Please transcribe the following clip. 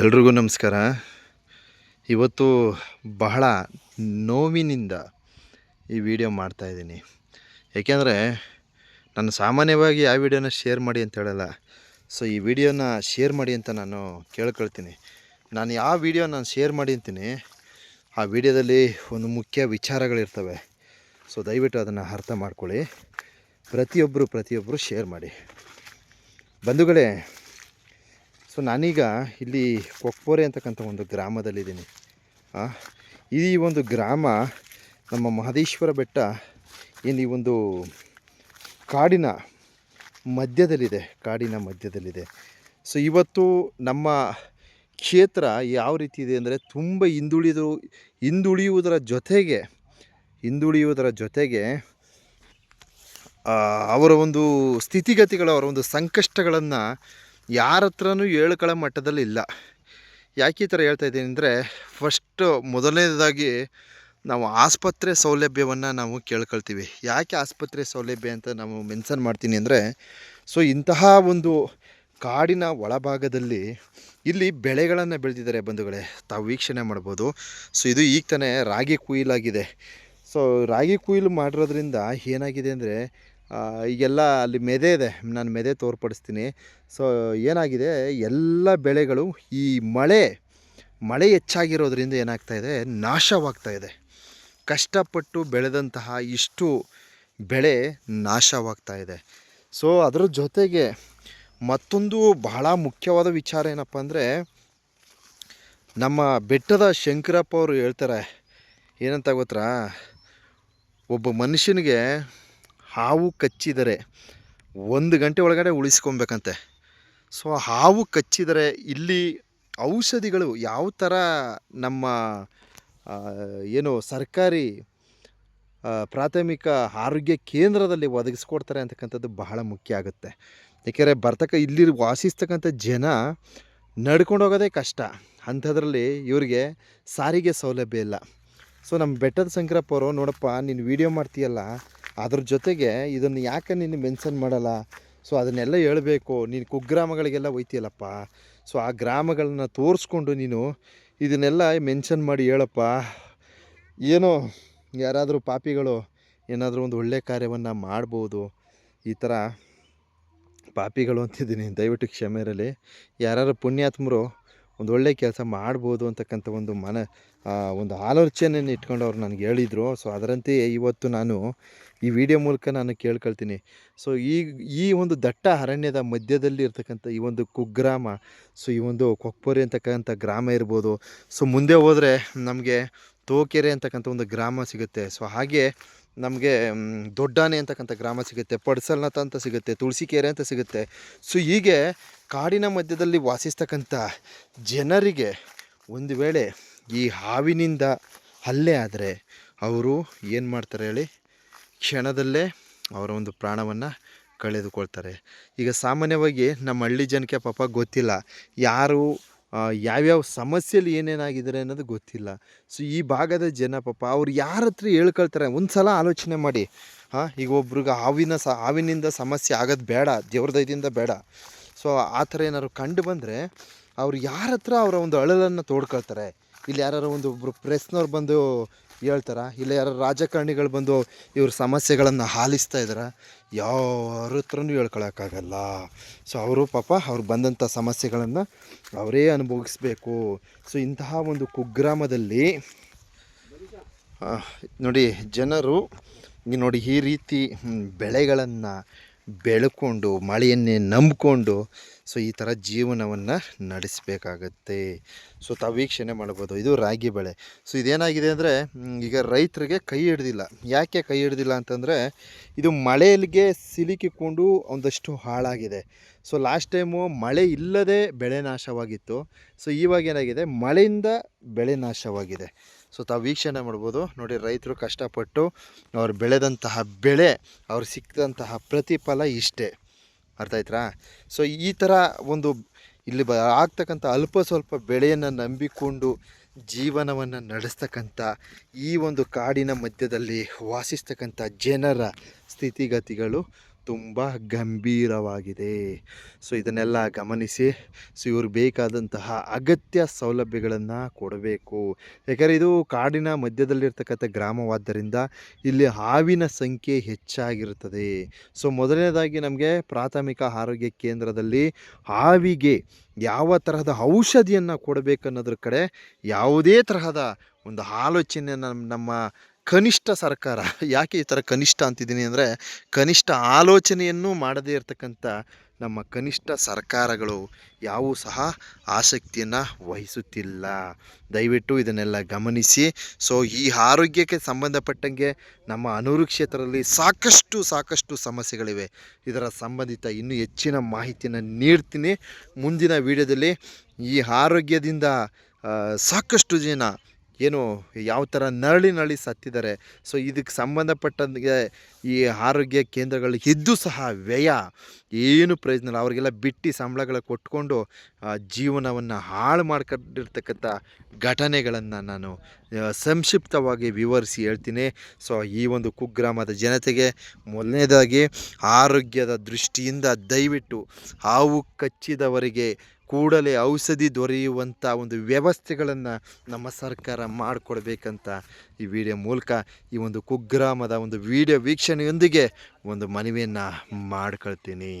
ಎಲ್ರಿಗೂ ನಮಸ್ಕಾರ. ಇವತ್ತು ಬಹಳ ನೋವಿನಿಂದ ಈ ವಿಡಿಯೋ ಮಾಡ್ತಾಯಿದ್ದೀನಿ ಏಕೆಂದರೆ ನಾನು ಸಾಮಾನ್ಯವಾಗಿ ಆ ವಿಡಿಯೋನ ಶೇರ್ ಮಾಡಿ ಅಂತ ಹೇಳಲ್ಲ. ಸೊ ಈ ವಿಡಿಯೋನ ಶೇರ್ ಮಾಡಿ ಅಂತ ನಾನು ಕೇಳ್ಕೊಳ್ತೀನಿ. ನಾನು ಯಾವ ವಿಡಿಯೋ ನಾನು ಶೇರ್ ಮಾಡಿ ಅಂತೀನಿ, ಆ ವಿಡಿಯೋದಲ್ಲಿ ಒಂದು ಮುಖ್ಯ ವಿಚಾರಗಳಿರ್ತವೆ. ಸೊ ದಯವಿಟ್ಟು ಅದನ್ನು ಅರ್ಥ ಮಾಡ್ಕೊಳ್ಳಿ. ಪ್ರತಿಯೊಬ್ಬರು ಪ್ರತಿಯೊಬ್ಬರು ಶೇರ್ ಮಾಡಿ. ಬಂಧುಗಳೇ ಸೊ ನಾನೀಗ ಇಲ್ಲಿ ಕೊಕ್ಪೋರೆ ಅಂತಕ್ಕಂಥ ಒಂದು ಗ್ರಾಮದಲ್ಲಿದ್ದೀನಿ. ಈ ಒಂದು ಗ್ರಾಮ ನಮ್ಮ ಮಹದೇಶ್ವರ ಬೆಟ್ಟ ಈ ಒಂದು ಕಾಡಿನ ಮಧ್ಯದಲ್ಲಿದೆ ಕಾಡಿನ ಮಧ್ಯದಲ್ಲಿದೆ. ಸೊ ಇವತ್ತು ನಮ್ಮ ಕ್ಷೇತ್ರ ಯಾವ ರೀತಿ ಇದೆ ಅಂದರೆ ತುಂಬ ಹಿಂದುಳಿದು, ಹಿಂದುಳಿಯುವುದರ ಜೊತೆಗೆ ಹಿಂದುಳಿಯುವುದರ ಜೊತೆಗೆ ಅವರ ಒಂದು ಸ್ಥಿತಿಗತಿಗಳು, ಅವರ ಒಂದು ಸಂಕಷ್ಟಗಳನ್ನು ಯಾರ ಹತ್ರನೂ ಹೇಳ್ಕೊಳ್ಳೋ ಮಟ್ಟದಲ್ಲಿ ಇಲ್ಲ. ಯಾಕೆ ಈ ಥರ ಹೇಳ್ತಾ ಇದ್ದೀನಿ ಅಂದರೆ, ಫಸ್ಟು ಮೊದಲನೇದಾಗಿ ನಾವು ಆಸ್ಪತ್ರೆ ಸೌಲಭ್ಯವನ್ನು ನಾವು ಕೇಳ್ಕೊಳ್ತೀವಿ. ಯಾಕೆ ಆಸ್ಪತ್ರೆ ಸೌಲಭ್ಯ ಅಂತ ನಾವು ಮೆನ್ಷನ್ ಮಾಡ್ತೀನಿ ಅಂದರೆ, ಸೊ ಇಂತಹ ಒಂದು ಕಾಡಿನ ಒಳಭಾಗದಲ್ಲಿ ಇಲ್ಲಿ ಬೆಳೆಗಳನ್ನು ಬೆಳೆದಿದ್ದಾರೆ ಬಂಧುಗಳೇ. ತಾವು ವೀಕ್ಷಣೆ ಮಾಡ್ಬೋದು. ಸೊ ಇದು ಈಗ ತಾನೇ ರಾಗಿ ಕುಯ್ಲಾಗಿದೆ. ಸೊ ರಾಗಿ ಕುಯ್ಲು ಮಾಡಿರೋದ್ರಿಂದ ಏನಾಗಿದೆ ಅಂದರೆ ಈಗೆಲ್ಲ ಅಲ್ಲಿ ಮೆದೆ ಇದೆ. ನಾನು ಮೆದೆ ತೋರ್ಪಡಿಸ್ತೀನಿ. ಸೊ ಏನಾಗಿದೆ? ಎಲ್ಲ ಬೆಳೆಗಳು ಈ ಮಳೆ ಮಳೆ ಹೆಚ್ಚಾಗಿರೋದ್ರಿಂದ ಏನಾಗ್ತಾ ಇದೆ? ನಾಶವಾಗ್ತಾ ಇದೆ. ಕಷ್ಟಪಟ್ಟು ಬೆಳೆದಂತಹ ಇಷ್ಟು ಬೆಳೆ ನಾಶವಾಗ್ತಾ ಇದೆ. ಸೊ ಅದರ ಜೊತೆಗೆ ಮತ್ತೊಂದು ಬಹಳ ಮುಖ್ಯವಾದ ವಿಚಾರ ಏನಪ್ಪ ಅಂದರೆ, ನಮ್ಮ ಬೆಟ್ಟದ ಶಂಕರಪ್ಪ ಅವರು ಹೇಳ್ತಾರೆ. ಏನಂತ ಗೊತ್ತಾ? ಒಬ್ಬ ಮನುಷ್ಯನಿಗೆ ಹಾವು ಕಚ್ಚಿದರೆ ಒಂದು ಗಂಟೆ ಒಳಗಡೆ ಉಳಿಸ್ಕೊಬೇಕಂತೆ. ಸೊ ಹಾವು ಕಚ್ಚಿದರೆ ಇಲ್ಲಿ ಔಷಧಿಗಳು ಯಾವ ಥರ ನಮ್ಮ ಏನು ಸರ್ಕಾರಿ ಪ್ರಾಥಮಿಕ ಆರೋಗ್ಯ ಕೇಂದ್ರದಲ್ಲಿ ಒದಗಿಸ್ಕೊಡ್ತಾರೆ ಅಂತಕ್ಕಂಥದ್ದು ಬಹಳ ಮುಖ್ಯ ಆಗುತ್ತೆ. ಏಕೆಂದರೆ ಬರ್ತಕ್ಕ ಇಲ್ಲಿ ವಾಸಿಸ್ತಕ್ಕಂಥ ಜನ ನಡ್ಕೊಂಡು ಹೋಗೋದೇ ಕಷ್ಟ. ಅಂಥದ್ರಲ್ಲಿ ಇವರಿಗೆ ಸಾರಿಗೆ ಸೌಲಭ್ಯ ಇಲ್ಲ. ಸೊ ನಮ್ಮ ಬೆಟ್ಟದ ಶಂಕರಪ್ಪ ಅವರು, ನೋಡಪ್ಪ ನೀನು ವೀಡಿಯೋ ಮಾಡ್ತೀಯಲ್ಲ ಅದ್ರ ಜೊತೆಗೆ ಇದನ್ನು ಯಾಕೆ ನೀನು ಮೆನ್ಷನ್ ಮಾಡಲ್ಲ? ಸೊ ಅದನ್ನೆಲ್ಲ ಹೇಳಬೇಕು. ನೀನು ಕುಗ್ರಾಮಗಳಿಗೆಲ್ಲ ಒಯ್ತೀಯಲ್ಲಪ್ಪ ಸೊ ಆ ಗ್ರಾಮಗಳನ್ನ ತೋರಿಸ್ಕೊಂಡು ನೀನು ಇದನ್ನೆಲ್ಲ ಮೆನ್ಷನ್ ಮಾಡಿ ಹೇಳಪ್ಪ. ಏನೋ ಯಾರಾದರೂ ಪಾಪಿಗಳು ಏನಾದರೂ ಒಂದು ಒಳ್ಳೆಯ ಕಾರ್ಯವನ್ನು ಮಾಡ್ಬೋದು. ಈ ಥರ ಪಾಪಿಗಳು ಅಂತಿದ್ದೀನಿ. ದಯವಿಟ್ಟು ಇರಲಿ. ಯಾರು ಪುಣ್ಯಾತ್ಮರು ಒಂದು ಒಳ್ಳೆ ಕೆಲಸ ಮಾಡ್ಬೋದು ಅಂತಕ್ಕಂಥ ಒಂದು ಮನ ಒಂದು ಆಲೋಚನೆಯನ್ನು ಇಟ್ಕೊಂಡು ಅವ್ರು ನನಗೆ ಹೇಳಿದರು. ಸೊ, ಅದರಂತೆಯೇ ಇವತ್ತು ನಾನು ಈ ವಿಡಿಯೋ ಮೂಲಕ ನಾನು ಕೇಳ್ಕೊಳ್ತೀನಿ. ಸೊ, ಈ ಈ ಒಂದು ದಟ್ಟ ಅರಣ್ಯದ ಮಧ್ಯದಲ್ಲಿ ಇರ್ತಕ್ಕಂಥ ಈ ಒಂದು ಕುಗ್ರಾಮ, ಸೊ, ಈ ಒಂದು ಕೊಕ್ಪೊರೆ ಅಂತಕ್ಕಂಥ ಗ್ರಾಮ ಇರ್ಬೋದು. ಸೊ, ಮುಂದೆ ಹೋದರೆ ನಮಗೆ ತೋಕೆರೆ ಅಂತಕ್ಕಂಥ ಒಂದು ಗ್ರಾಮ ಸಿಗುತ್ತೆ. ಸೊ, ಹಾಗೆ ನಮಗೆ ದೊಡ್ಡಾನೆ ಅಂತಕ್ಕಂಥ ಗ್ರಾಮ ಸಿಗುತ್ತೆ. ಪಡ್ಸಲ್ನಾಥ ಅಂತ ಸಿಗುತ್ತೆ. ತುಳಸಿಕೆರೆ ಅಂತ ಸಿಗುತ್ತೆ. ಸೊ, ಹೀಗೆ ಕಾಡಿನ ಮಧ್ಯದಲ್ಲಿ ವಾಸಿಸ್ತಕ್ಕಂಥ ಜನರಿಗೆ ಒಂದು ವೇಳೆ ಈ ಹಾವಿನಿಂದ ಹಲ್ಲೆ ಆದರೆ ಅವರು ಏನು ಮಾಡ್ತಾರೆ ಹೇಳಿ? ಕ್ಷಣದಲ್ಲೇ ಅವರ ಒಂದು ಪ್ರಾಣವನ್ನು ಕಳೆದುಕೊಳ್ತಾರೆ. ಈಗ ಸಾಮಾನ್ಯವಾಗಿ ನಮ್ಮ ಹಳ್ಳಿ ಜನಕ್ಕೆ ಪಾಪ ಗೊತ್ತಿಲ್ಲ. ಯಾರು ಯಾವ್ಯಾವ ಸಮಸ್ಯೆಯಲ್ಲಿ ಏನೇನಾಗಿದ್ದಾರೆ ಅನ್ನೋದು ಗೊತ್ತಿಲ್ಲ. ಸೊ ಈ ಭಾಗದ ಜನ ಪಾಪ ಅವ್ರು ಯಾರ ಹತ್ರ ಹೇಳ್ಕೊಳ್ತಾರೆ? ಒಂದು ಸಲ ಆಲೋಚನೆ ಮಾಡಿ. ಹಾಂ, ಈಗ ಒಬ್ರಿಗೆ ಹಾವಿನ ಸ, ಹಾವಿನಿಂದ ಸಮಸ್ಯೆ ಆಗೋದು ಬೇಡ ದೇವ್ರ ದಯದಿಂದ ಬೇಡ. ಸೊ ಆ ಥರ ಏನಾದ್ರು ಕಂಡು ಬಂದರೆ ಅವ್ರು ಯಾರ ಹತ್ರ ಅವರ ಒಂದು ಅಳಲನ್ನು ತೋಡ್ಕೊಳ್ತಾರೆ? ಇಲ್ಲಿ ಯಾರು ಒಂದು ಒಬ್ಬರು ಪ್ರೆಸ್ನವ್ರು ಬಂದು ಹೇಳ್ತಾರ? ಇಲ್ಲ ಯಾರು ರಾಜಕಾರಣಿಗಳು ಬಂದು ಇವ್ರ ಸಮಸ್ಯೆಗಳನ್ನು ಹಾಲಿಸ್ತಾ ಇದ್ದಾರೆ? ಯಾರ ಹತ್ರನೂ ಹೇಳ್ಕೊಳಕ್ಕಾಗಲ್ಲ. ಸೊ ಅವರು ಪಾಪ ಅವ್ರು ಬಂದಂಥ ಸಮಸ್ಯೆಗಳನ್ನು ಅವರೇ ಅನುಭವಿಸ್ಬೇಕು. ಸೊ ಇಂತಹ ಒಂದು ಕುಗ್ರಾಮದಲ್ಲಿ ನೋಡಿ ಜನರು ನೋಡಿ ಈ ರೀತಿ ಬೆಳೆಗಳನ್ನು ಬೆಳ್ಕೊಂಡು, ಮಳೆಯನ್ನೇ ನಂಬಿಕೊಂಡು, ಸೊ ಈ ಥರ ಜೀವನವನ್ನು ನಡೆಸಬೇಕಾಗತ್ತೆ. ಸೊ ತಾವು ವೀಕ್ಷಣೆ ಮಾಡ್ಬೋದು. ಇದು ರಾಗಿ ಬೆಳೆ. ಸೊ ಇದೇನಾಗಿದೆ ಅಂದರೆ ಈಗ ರೈತರಿಗೆ ಕೈ ಹಿಡ್ದಿಲ್ಲ. ಯಾಕೆ ಕೈ ಹಿಡ್ದಿಲ್ಲ ಅಂತಂದರೆ, ಇದು ಮಳೆಯಲ್ಲಿಗೆ ಸಿಲುಕಿಕೊಂಡು ಒಂದಷ್ಟು ಹಾಳಾಗಿದೆ. ಸೊ ಲಾಸ್ಟ್ ಟೈಮು ಮಳೆ ಇಲ್ಲದೆ ಬೆಳೆ ನಾಶವಾಗಿತ್ತು. ಸೊ ಇವಾಗ ಏನಾಗಿದೆ? ಮಳೆಯಿಂದ ಬೆಳೆ ನಾಶವಾಗಿದೆ. ಸೊ ತಾವು ವೀಕ್ಷಣೆ ಮಾಡ್ಬೋದು. ನೋಡಿ, ರೈತರು ಕಷ್ಟಪಟ್ಟು ಅವ್ರು ಬೆಳೆದಂತಹ ಬೆಳೆ, ಅವ್ರು ಸಿಕ್ಕಿದಂತಹ ಪ್ರತಿಫಲ ಇಷ್ಟೇ. ಅರ್ಥ ಸೊ ಈ ಥರ ಒಂದು ಇಲ್ಲಿ ಬ, ಆಗ್ತಕ್ಕಂಥ ಅಲ್ಪ ಸ್ವಲ್ಪ ಬೆಳೆಯನ್ನು ನಂಬಿಕೊಂಡು ಜೀವನವನ್ನು ನಡೆಸ್ತಕ್ಕಂಥ ಈ ಒಂದು ಕಾಡಿನ ಮಧ್ಯದಲ್ಲಿ ವಾಸಿಸ್ತಕ್ಕಂಥ ಜನರ ಸ್ಥಿತಿಗತಿಗಳು ತುಂಬ ಗಂಭೀರವಾಗಿದೆ. ಸೊ ಇದನ್ನೆಲ್ಲ ಗಮನಿಸಿ ಸೊ ಇವ್ರಿಗೆ ಬೇಕಾದಂತಹ ಅಗತ್ಯ ಸೌಲಭ್ಯಗಳನ್ನು ಕೊಡಬೇಕು. ಯಾಕಂದರೆ ಇದು ಕಾಡಿನ ಮಧ್ಯದಲ್ಲಿರ್ತಕ್ಕಂಥ ಗ್ರಾಮವಾದ್ದರಿಂದ ಇಲ್ಲಿ ಹಾವಿನ ಸಂಖ್ಯೆ ಹೆಚ್ಚಾಗಿರುತ್ತದೆ ಸೊ ಮೊದಲನೇದಾಗಿ ನಮಗೆ ಪ್ರಾಥಮಿಕ ಆರೋಗ್ಯ ಕೇಂದ್ರದಲ್ಲಿ ಹಾವಿಗೆ ಯಾವ ತರಹದ ಔಷಧಿಯನ್ನು ಕೊಡಬೇಕನ್ನೋದ್ರ ಕಡೆ ಯಾವುದೇ ತರಹದ ಒಂದು ಆಲೋಚನೆ ನಮ್ಮ ನಮ್ಮ ಕನಿಷ್ಠ ಸರ್ಕಾರ. ಯಾಕೆ ಈ ಥರ ಕನಿಷ್ಠ ಅಂತಿದ್ದೀನಿ ಅಂದರೆ, ಕನಿಷ್ಠ ಆಲೋಚನೆಯನ್ನು ಮಾಡದೇ ಇರತಕ್ಕಂಥ ನಮ್ಮ ಕನಿಷ್ಠ ಸರ್ಕಾರಗಳು ಯಾವೂ ಸಹ ಆಸಕ್ತಿಯನ್ನು ವಹಿಸುತ್ತಿಲ್ಲ. ದಯವಿಟ್ಟು ಇದನ್ನೆಲ್ಲ ಗಮನಿಸಿ. ಸೊ ಈ ಆರೋಗ್ಯಕ್ಕೆ ಸಂಬಂಧಪಟ್ಟಂಗೆ ನಮ್ಮ ಅನೂರು ಕ್ಷೇತ್ರದಲ್ಲಿ ಸಾಕಷ್ಟು ಸಾಕಷ್ಟು ಸಮಸ್ಯೆಗಳಿವೆ. ಇದರ ಸಂಬಂಧಿತ ಇನ್ನೂ ಹೆಚ್ಚಿನ ಮಾಹಿತಿಯನ್ನು ನೀಡ್ತೀನಿ. ಮುಂದಿನ ವಿಡಿಯೋದಲ್ಲಿ ಈ ಆರೋಗ್ಯದಿಂದ ಸಾಕಷ್ಟು ಜನ ಏನು ಯಾವ ಥರ ನರಳಿ ನರಳಿ ಸತ್ತಿದ್ದಾರೆ. ಸೊ ಇದಕ್ಕೆ ಸಂಬಂಧಪಟ್ಟಂಗೆ ಈ ಆರೋಗ್ಯ ಕೇಂದ್ರಗಳು ಇದ್ದು ಸಹ ವ್ಯಯ ಏನು ಪ್ರಯೋಜನ ಇಲ್ಲ. ಅವರಿಗೆಲ್ಲ ಬಿಟ್ಟು ಸಂಬಳಗಳ ಕೊಟ್ಕೊಂಡು ಜೀವನವನ್ನು ಹಾಳು ಮಾಡ್ಕೊಂಡಿರ್ತಕ್ಕಂಥ ಘಟನೆಗಳನ್ನು ನಾನು ಸಂಕ್ಷಿಪ್ತವಾಗಿ ವಿವರಿಸಿ ಹೇಳ್ತೀನಿ. ಸೊ ಈ ಒಂದು ಕುಗ್ರಾಮದ ಜನತೆಗೆ ಮೊದಲನೇದಾಗಿ ಆರೋಗ್ಯದ ದೃಷ್ಟಿಯಿಂದ ದಯವಿಟ್ಟು ಹಾವು ಕಚ್ಚಿದವರಿಗೆ ಕೂಡಲೇ ಔಷಧಿ ದೊರೆಯುವಂಥ ಒಂದು ವ್ಯವಸ್ಥೆಗಳನ್ನು ನಮ್ಮ ಸರ್ಕಾರ ಮಾಡಿಕೊಡ್ಬೇಕಂತ ಈ ವಿಡಿಯೋ ಮೂಲಕ ಈ ಒಂದು ಕುಗ್ರಾಮದ ಒಂದು ವಿಡಿಯೋ ವೀಕ್ಷಣೆಯೊಂದಿಗೆ ಒಂದು ಮನವಿಯನ್ನು ಮಾಡ್ಕೊಳ್ತೀನಿ.